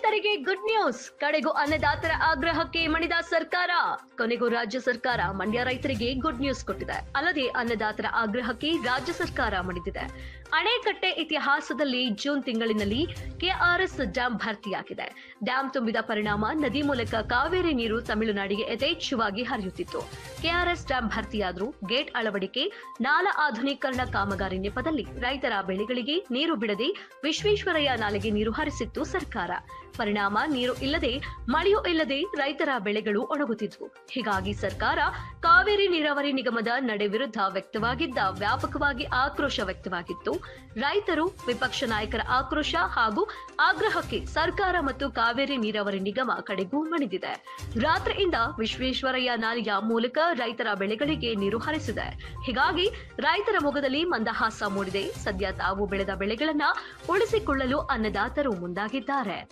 ರೈತರಿಗೆ good news ಕಡೆಗೂ ಅನ್ನದಾತರ ಆಗ್ರಹಕ್ಕೆ ಮಣಿದ ಸರ್ಕಾರ. ಕೊನೆಗೂ ರಾಜ್ಯ ಸರ್ಕಾರ ಮಂಡ್ಯ ರೈತರಿಗೆ ಗುಡ್ ನ್ಯೂಸ್ ಕೊಟ್ಟಿದೆ. ಅಲ್ಲದೆ ಅನ್ನದಾತರ ಆಗ್ರಹಕ್ಕೆ ರಾಜ್ಯ ಸರ್ಕಾರ ಮಣಿದಿದೆ. ಅಣೆಕಟ್ಟೆ ಇತಿಹಾಸದಲ್ಲಿ ಜೂನ್ ತಿಂಗಳಿನಲ್ಲಿ ಕೆಆರ್ಎಸ್ ಡ್ಯಾಂ ಭರ್ತಿಯಾಗಿದೆ. ಡ್ಯಾಂ ತುಂಬಿದ ಪರಿಣಾಮ ನದಿ ಮೂಲಕ ಕಾವೇರಿ ನೀರು ತಮಿಳುನಾಡಿಗೆ ಯಥೇಚ್ಛವಾಗಿ ಹರಿಯುತ್ತಿತ್ತು. ಕೆಆರ್ಎಸ್ ಡ್ಯಾಂ ಭರ್ತಿಯಾದರೂ ಗೇಟ್ ಅಳವಡಿಕೆ, ನಾಲಾ ಆಧುನೀಕರಣ ಕಾಮಗಾರಿ ನೆಪದಲ್ಲಿ ರೈತರ ಬೆಳೆಗಳಿಗೆ ನೀರು ಬಿಡದೆ ವಿಶ್ವೇಶ್ವರಯ್ಯ ನಾಲೆಗೆ ನೀರು ಹರಿಸಿತ್ತು ಸರ್ಕಾರ. ಪರಿಣಾಮ ನೀರು ಇಲ್ಲದೆ ಮಳೆಯೂ ಇಲ್ಲದೆ ರೈತರ ಬೆಳೆಗಳು ಒಣಗುತ್ತಿದ್ವು. ಹೀಗಾಗಿ ಸರ್ಕಾರ ಕಾವೇರಿ ನೀರಾವರಿ ನಿಗಮದ ನಡೆ ವಿರುದ್ಧ ವ್ಯಕ್ತವಾಗಿದ್ದ ವ್ಯಾಪಕವಾಗಿ ಆಕ್ರೋಶ ವ್ಯಕ್ತವಾಗಿತ್ತು. ರೈತರು, ವಿಪಕ್ಷ ನಾಯಕರ ಆಕ್ರೋಶ ಹಾಗೂ ಆಗ್ರಹಕ್ಕೆ ಸರ್ಕಾರ ಮತ್ತು ಕಾವೇರಿ ನೀರಾವರಿ ನಿಗಮ ಕಡೆಗೂ ಮಣಿದಿದೆ. ರಾತ್ರಿಯಿಂದ ವಿಶ್ವೇಶ್ವರಯ್ಯ ನಾಲೆಯ ಮೂಲಕ ರೈತರ ಬೆಳೆಗಳಿಗೆ ನೀರು ಹರಿಸಿದೆ. ಹೀಗಾಗಿ ರೈತರ ಮೊಗದಲ್ಲಿ ಮಂದಹಾಸ ಮೂಡಿದೆ. ಸದ್ಯ ತಾವು ಬೆಳೆದ ಬೆಳೆಗಳನ್ನ ಉಳಿಸಿಕೊಳ್ಳಲು ಅನ್ನದಾತರು ಮುಂದಾಗಿದ್ದಾರೆ.